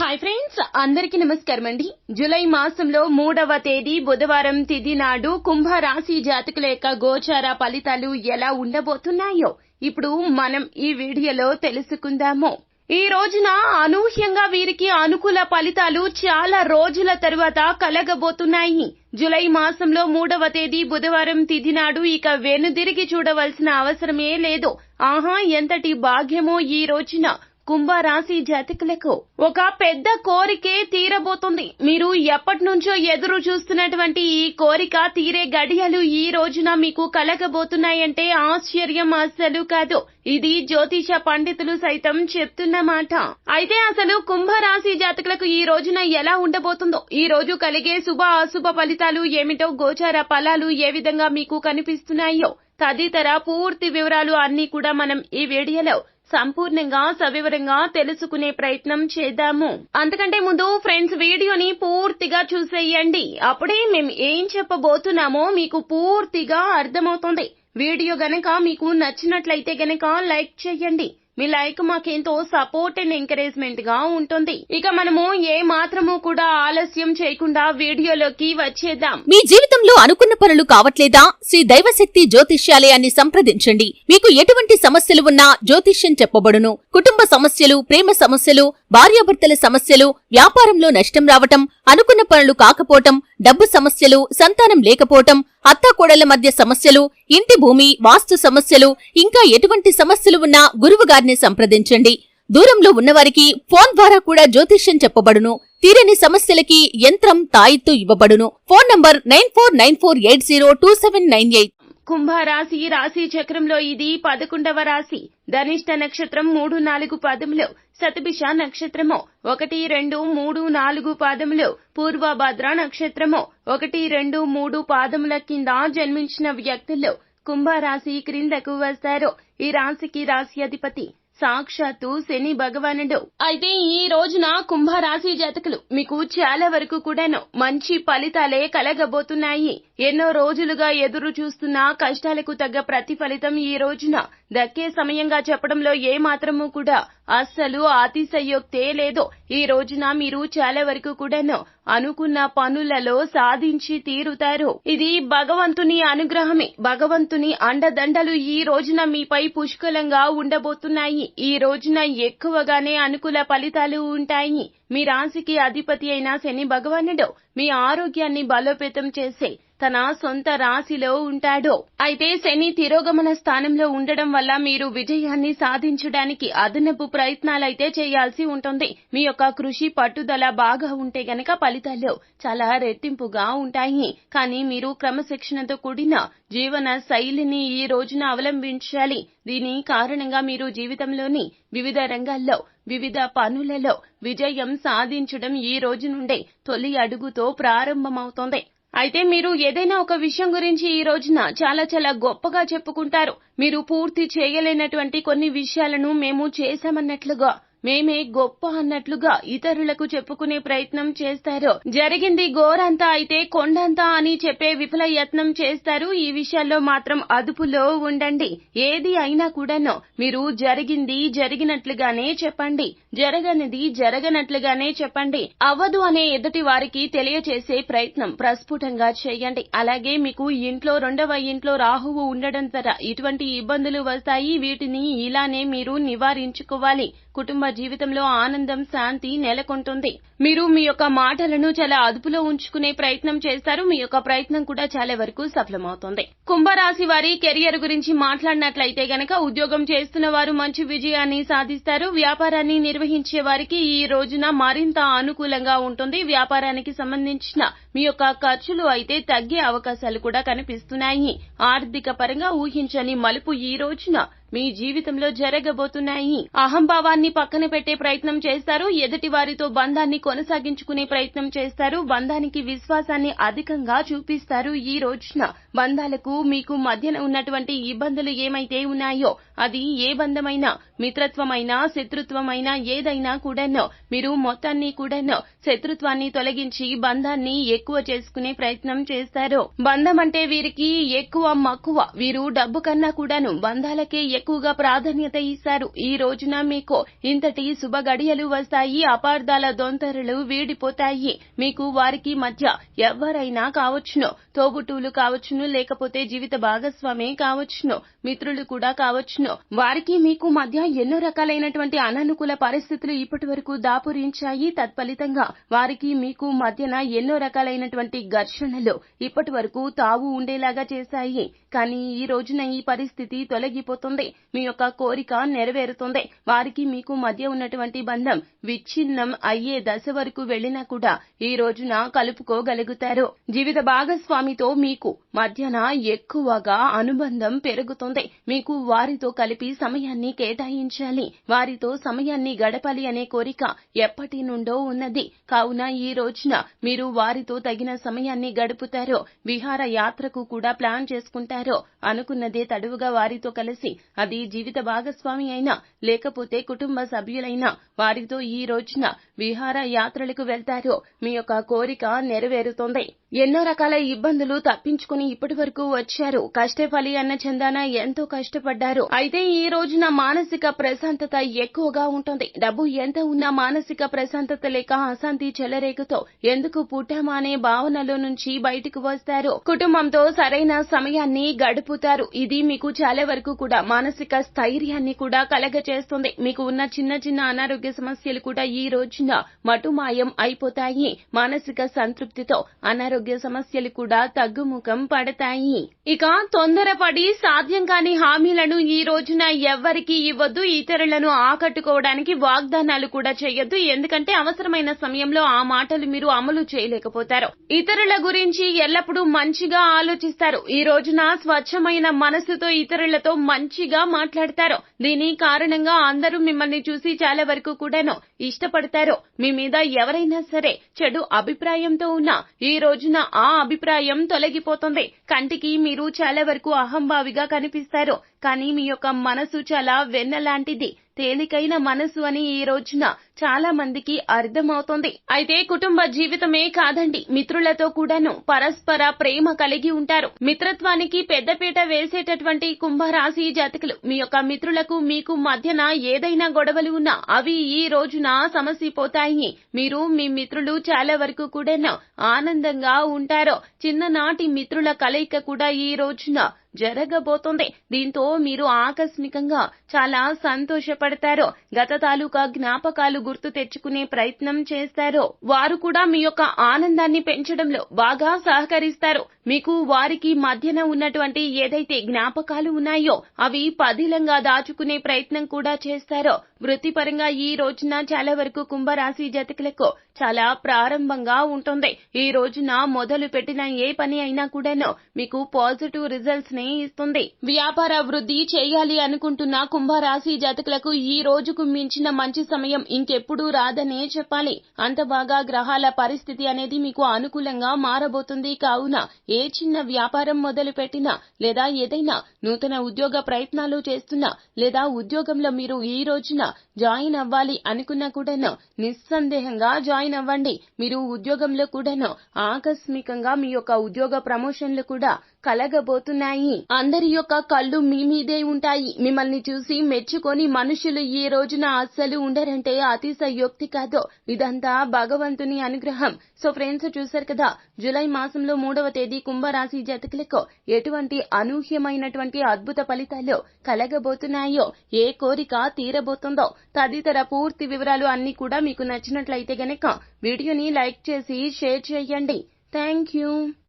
Hi friends అందరికీ నమస్కారం అండి. జూలై మాసంలో మూడవ తేదీ బుధవారం తిథి నాడు కుంభ రాశి జాతకుల యొక్క గోచార ఫలితాలు ఎలా ఉండబోతున్నాయో ఇప్పుడు మనం ఈ వీడియోలో తెలుసుకుందాము. ఈ రోజున అనూహ్యంగా వీరికి అనుకూల ఫలితాలు చాలా రోజుల తరువాత కలగబోతున్నాయి. జులై మాసంలో మూడవ తేదీ బుధవారం తిథి నాడు ఇక వెనుదిరిగి చూడవలసిన అవసరమే లేదు. ఆహా ఎంతటి భాగ్యమో ఈ రోజున. కుంభరాశి జాతకులకు ఒక పెద్ద కోరికే తీరబోతుంది. మీరు ఎప్పటి నుంచో ఎదురు చూస్తున్నటువంటి ఈ కోరిక తీరే గడియలు ఈ రోజున మీకు కలగబోతున్నాయంటే ఆశ్చర్యం అస్సలు కాదు. ఇది జ్యోతిష పండితులు సైతం చెప్తున్న మాట. అయితే అసలు కుంభరాశి జాతకులకు ఈ రోజున ఎలా ఉండబోతుందో? ఈ రోజు కలిగే శుభ అశుభ ఫలితాలు ఏమిటో గోచార ఫలాలు ఏ విధంగా మీకు కనిపిస్తున్నాయో తదితర పూర్తి వివరాలు అన్ని కూడా మనం ఈ వీడియోలో సంపూర్ణంగా సవివరంగా తెలుసుకునే ప్రయత్నం చేద్దాము. అంతకంటే ముందు ఫ్రెండ్స్ వీడియోని పూర్తిగా చూసేయండి. అప్పుడే మేము ఏం చెప్పబోతున్నామో మీకు పూర్తిగా అర్థమవుతుంది. వీడియో గనక మీకు నచ్చినట్లయితే గనక లైక్ చేయండి. మీ లైక్ మాకెంతో సపోర్ట్ అండ్ ఎంకరేజ్మెంట్గా ఉంటుంది. ఇక మనము ఏ మాత్రము కూడా ఆలస్యం చేయకుండా వీడియోలోకి వచ్చేద్దాం. మీ జీవితంలో అనుకున్న పనులు కావట్లేదా? శ్రీ దైవశక్తి జ్యోతిష్యాలయాన్ని సంప్రదించండి. మీకు ఎటువంటి సమస్యలు ఉన్నా జ్యోతిష్యం చెప్పబడును. కుటుంబ సమస్యలు ప్రేమ సమస్యలు భార్యాభర్తల సమస్యలు వ్యాపారంలో నష్టం రావటం అనుకున్న పనులు కాకపోవటం డబ్బు సమస్యలు సంతానం లేకపోవటం అత్తాకోడళ్ళ మధ్య సమస్యలు ఇంటి భూమి వాస్తు సమస్యలు ఇంకా ఎటువంటి సమస్యలు ఉన్నా గురువు వారిని సంప్రదించండి. దూరంలో ఉన్నవారికి ఫోన్ ద్వారా కూడా జ్యోతిష్యం చెప్పబడును. తీరని సమస్యలకి యంత్రం తాయిత్తు ఇవ్వబడును. Phone number nine four nine four eight zero two seven nine eight. కుంభరాశి రాశి చక్రంలో ఇది పదకొండవ రాశి. ధనిష్ట నక్షత్రం మూడు నాలుగు పాదములు శతభిష నక్షత్రము ఒకటి రెండు మూడు నాలుగు పాదములు పూర్వభద్ర నక్షత్రము ఒకటి రెండు మూడు పాదముల కింద జన్మించిన వ్యక్తులు కుంభరాశి క్రిందకు వస్తారు. ఈ రాశికి రాశి అధిపతి సాక్షాత్తు శని భగవానుడు. అయితే ఈ రోజున కుంభరాశి జాతకులు మీకు చాలా వరకు కూడాను మంచి ఫలితాలే కలగబోతున్నాయి. ఎన్నో రోజులుగా ఎదురు చూస్తున్న కష్టాలకు తగ్గ ప్రతిఫలితం ఈ రోజున దక్కే సమయంగా చెప్పడంలో ఏ మాత్రము కూడా అస్సలు అతిశయోక్తే లేదు. ఈ రోజున మీరు చాలా వరకు కూడాను అనుకున్న పనులలో సాధించి తీరుతారు. ఇది భగవంతుని అనుగ్రహమే. భగవంతుని అండదండలు ఈ రోజున మీపై పుష్కలంగా ఉండబోతున్నాయి. ఈ రోజున ఎక్కువగానే అనుకూల ఫలితాలు ఉంటాయి. మీ రాశికి అధిపతి అయిన శని భగవానుడు మీ ఆరోగ్యాన్ని బలోపేతం చేసే తన సొంత రాశిలో ఉంటాడో. అయితే శని తిరోగమన స్థానంలో ఉండడం వల్ల మీరు విజయాన్ని సాధించడానికి అదనపు ప్రయత్నాలైతే చేయాల్సి ఉంటుంది. మీ యొక్క కృషి పట్టుదల బాగా ఉంటే గనక ఫలితాలు చాలా రెట్టింపుగా ఉంటాయి. కానీ మీరు క్రమశిక్షణతో కూడిన జీవన శైలిని ఈ రోజున అవలంబించాలి. దీని కారణంగా మీరు జీవితంలోని వివిధ రంగాల్లో వివిధ పనులలో విజయం సాధించడం ఈ రోజు నుండే తొలి అడుగుతో ప్రారంభమవుతోంది. అయితే మీరు ఏదైనా ఒక విషయం గురించి ఈ రోజున చాలా చాలా గొప్పగా చెప్పుకుంటారు. మీరు పూర్తి చేయలేనటువంటి కొన్ని విషయాలను మేము చేశామన్నట్లుగా. మేమే గొప్ప అన్నట్లుగా ఇతరులకు చెప్పుకునే ప్రయత్నం చేస్తారు. జరిగింది గోరంతా అయితే కొండంతా అని చెప్పే విఫల యత్నం చేస్తారు. ఈ విషయాల్లో మాత్రం అదుపులో ఉండండి. ఏది అయినా కూడాను మీరు జరిగింది జరిగినట్లుగానే చెప్పండి. జరగనిది జరగనట్లుగానే చెప్పండి. అవ్వదు అనే ఎదుటి వారికి తెలియచేసే ప్రయత్నం ప్రస్ఫుటంగా చేయండి. అలాగే మీకు ఇంట్లో రెండవ ఇంట్లో రాహువు ఉండడం ద్వారా ఇటువంటి ఇబ్బందులు వస్తాయి. వీటిని ఇలానే మీరు నివారించుకోవాలి. కుటుంబ జీవితంలో ఆనందం శాంతి నెలకొంటుంది. మీరు మీ యొక్క మాటలను చాలా అదుపులో ఉంచుకునే ప్రయత్నం చేస్తారు. మీ యొక్క ప్రయత్నం కూడా చాలా వరకు సఫలమవుతుంది. కుంభరాశి వారి కెరియర్ గురించి మాట్లాడినట్లయితే గనక ఉద్యోగం చేస్తున్న వారు మంచి విజయాన్ని సాధిస్తారు. వ్యాపారాన్ని నిర్వహించే వారికి ఈ రోజున మరింత అనుకూలంగా ఉంటుంది. వ్యాపారానికి సంబంధించిన మీ యొక్క ఖర్చులు అయితే తగ్గే అవకాశాలు కూడా కనిపిస్తున్నాయి. ఆర్థిక పరంగా ఊహించని మలుపు ఈ రోజున మీ జీవితంలో జరగబోతున్నాయి. అహంభావాన్ని పక్కన పెట్టే ప్రయత్నం చేస్తారు. ఎదుటి వారితో బంధాన్ని కొనసాగించుకునే ప్రయత్నం చేస్తారు. బంధానికి విశ్వాసాన్ని అధికంగా చూపిస్తారు. ఈ రోజున బంధాలకు మీకు మధ్యన ఉన్నటువంటి ఇబ్బందులు ఏమైతే ఉన్నాయో అది ఏ బంధమైనా మిత్రత్వమైనా శత్రుత్వమైనా ఏదైనా కూడాను మీరు మొత్తాన్ని కూడాను శత్రుత్వాన్ని తొలగించి బంధాన్ని ఎక్కువ చేసుకునే ప్రయత్నం చేస్తారు. బంధం అంటే వీరికి ఎక్కువ మక్కువ వీరు డబ్బు కన్నా కూడాను బంధాలకే ఎక్కువగా ప్రాధాన్యత ఇస్తారు. ఈ రోజున మీకు ఇంతటి శుభ గడియలు వస్తాయి. అపార్థాల దొంతరలు వీడిపోతాయి. మీకు వారికి మధ్య ఎవరైనా కావచ్చును. తోబుట్టువులు కావచ్చును. లేకపోతే జీవిత భాగస్వామే కావచ్చును. మిత్రులు కూడా కావచ్చును. వారికి మీకు మధ్య ఎన్నో రకాలైనటువంటి అననుకూల పరిస్థితులు ఇప్పటి వరకు దాపురించాయి. తత్ఫలితంగా వారికి మీకు మధ్యన ఎన్నో రకాలైనటువంటి ఘర్షణలు ఇప్పటి వరకు తావు ఉండేలాగా చేశాయి. కానీ ఈ రోజున ఈ పరిస్థితి తొలగిపోతుంది. మీ యొక్క కోరిక నెరవేరుతుంది. వారికి మీకు మధ్య ఉన్నటువంటి బంధం విచ్ఛిన్నం అయ్యే దశ వరకు వెళ్ళినా కూడా ఈ రోజున కలుపుకోగలుగుతారు. జీవిత భాగస్వామితో మీకు మధ్యన ఎక్కువగా అనుబంధం పెరుగుతుంది. మీకు వారితో కలిపి సమయాన్ని కేటాయించాలి. వారితో సమయాన్ని గడపాలి అనే కోరిక ఎప్పటి నుండో ఉన్నది. కావున ఈ రోజున మీరు వారితో తగిన సమయాన్ని గడుపుతారో. విహార యాత్రకు కూడా ప్లాన్ చేసుకుంటారు. అనుకున్నదే తడువుగా వారితో కలిసి అది జీవిత భాగస్వామి అయినా లేకపోతే కుటుంబ సభ్యులైనా వారితో ఈ రోజున విహార యాత్రలకు వెళ్తారో మీ యొక్క కోరిక నెరవేరుతోంది. ఎన్నో రకాల ఇబ్బందులు తప్పించుకుని ఇప్పటి వరకు వచ్చారు. కష్టఫలి అన్న చందాన ఎంతో కష్టపడ్డారు. అయితే ఈ రోజున మానసిక ప్రశాంతత ఎక్కువగా ఉంటుంది. డబ్బు ఎంత ఉన్నా మానసిక ప్రశాంతత లేక అశాంతి చెలరేగుతో ఎందుకు పుట్టామా అనే భావనలో నుంచి బయటకు వస్తారు. కుటుంబంతో సరైన సమయాన్ని గడుపుతారు. ఇది మీకు చాలా వరకు కూడా మానసిక స్థైర్యాన్ని కూడా కలగచేస్తుంది మీకు ఉన్న చిన్న చిన్న అనారోగ్య సమస్యలు కూడా ఈ రోజున మటుమాయం అయిపోతాయి. మానసిక సంతృప్తితో అనారోగ్య సమస్యలు కూడా తగ్గుముఖం పడతాయి. ఇక తొందరపడి సాధ్యం కాని హామీలను ఈ రోజున ఎవ్వరికి ఇవ్వద్దు. ఇతరులను ఆకట్టుకోవడానికి వాగ్దానాలు కూడా చేయొద్దు. ఎందుకంటే అవసరమైన సమయంలో ఆ మాటలు మీరు అమలు చేయలేకపోతారు. ఇతరుల గురించి ఎల్లప్పుడూ మంచిగా ఆలోచిస్తారు. ఈ రోజున స్వచ్ఛమైన మనసుతో ఇతరులతో మంచిగా మాట్లాడతారు దీని కారణంగా అందరూ మిమ్మల్ని చూసి చాలా వరకు కూడాను ఇష్టపడతారు మీ మీద ఎవరైనా సరే చెడు అభిప్రాయంతో ఉన్నా ఈ రోజున ఆ అభిప్రాయం తొలగిపోతుంది. కంటికి మీరు చాలా వరకు అహంభావిగా కనిపిస్తారు కానీ మీ యొక్క మనసు చాలా వెన్నలాంటిది. తేలికైన మనసు అని ఈ రోజున చాలా మందికి అర్థమవుతోంది. అయితే కుటుంబ జీవితమే కాదండి మిత్రులతో కూడాను పరస్పర ప్రేమ కలిగి ఉంటారు. మిత్రత్వానికి పెద్దపీట వేసేటటువంటి కుంభరాశి జాతకులు మీ యొక్క మిత్రులకు మీకు మధ్యన ఏదైనా గొడవలు ఉన్నా అవి ఈ రోజున సమసిపోతాయి మీరు మీ మిత్రులు చాలా వరకు కూడాను ఆనందంగా ఉంటారు. చిన్ననాటి మిత్రుల కలయిక కూడా ఈ రోజున జరగబోతోంది. దీంతో మీరు ఆకస్మికంగా చాలా సంతోషపడతారు. గత తాలూకా జ్ఞాపకాలు గుర్తు తెచ్చుకునే ప్రయత్నం చేస్తారు. వారు కూడా మీ యొక్క ఆనందాన్ని పెంచడంలో బాగా సహకరిస్తారు. మీకు వారికి మధ్యన ఉన్నటువంటి ఏదైతే జ్ఞాపకాలు ఉన్నాయో అవి పదిలంగా దాచుకునే ప్రయత్నం కూడా చేస్తారో. వృత్తిపరంగా ఈ రోజున చాలా వరకు కుంభరాశి జతకులకు చాలా ప్రారంభంగా ఉంటుంది. ఈ రోజున మొదలు పెట్టిన ఏ పని అయినా కూడాను మీకు పాజిటివ్ రిజల్ట్స్ని ఇస్తుంది. వ్యాపార వృద్ధి చేయాలి అనుకుంటున్న కుంభరాశి జాతకులకు ఈ రోజుకు మించిన మంచి సమయం ఇంకెప్పుడు రాదనే చెప్పాలి. అంత బాగా గ్రహాల పరిస్థితి అనేది మీకు అనుకూలంగా మారబోతుంది. కావున ఏ చిన్న వ్యాపారం మొదలు పెట్టినా లేదా ఏదైనా నూతన ఉద్యోగ ప్రయత్నాలు చేస్తున్నా లేదా ఉద్యోగంలో మీరు ఈ రోజున జాయిన్ అవ్వాలి అనుకున్నా కూడాను నిస్సందేహంగా జాయిన్ జాయిన్ అవ్వండి మీరు ఉద్యోగంలో కూడాను ఆకస్మికంగా మీ యొక్క ఉద్యోగ ప్రమోషన్లు కూడా కలగబోతున్నాయి. అందరి యొక్క కళ్ళు మీ మీదే ఉంటాయి. మిమ్మల్ని చూసి మెచ్చుకొని మనుషులు ఈ రోజున అస్సలు ఉండరంటే అతిశయోక్తి కాదు. ఇదంతా భగవంతుని అనుగ్రహం. సో ఫ్రెండ్స్ చూశారు కదా జూలై మాసంలో మూడవ తేదీ కుంభరాశి జాతకులకు ఎటువంటి అనూహ్యమైనటువంటి అద్భుత ఫలితాలు కలగబోతున్నాయో ఏ కోరిక తీరబోతుందో తదితర పూర్తి వివరాలు అన్ని కూడా మీకు నచ్చినట్లయితే గనక వీడియోని లైక్ చేసి షేర్ చేయండి. Thank you.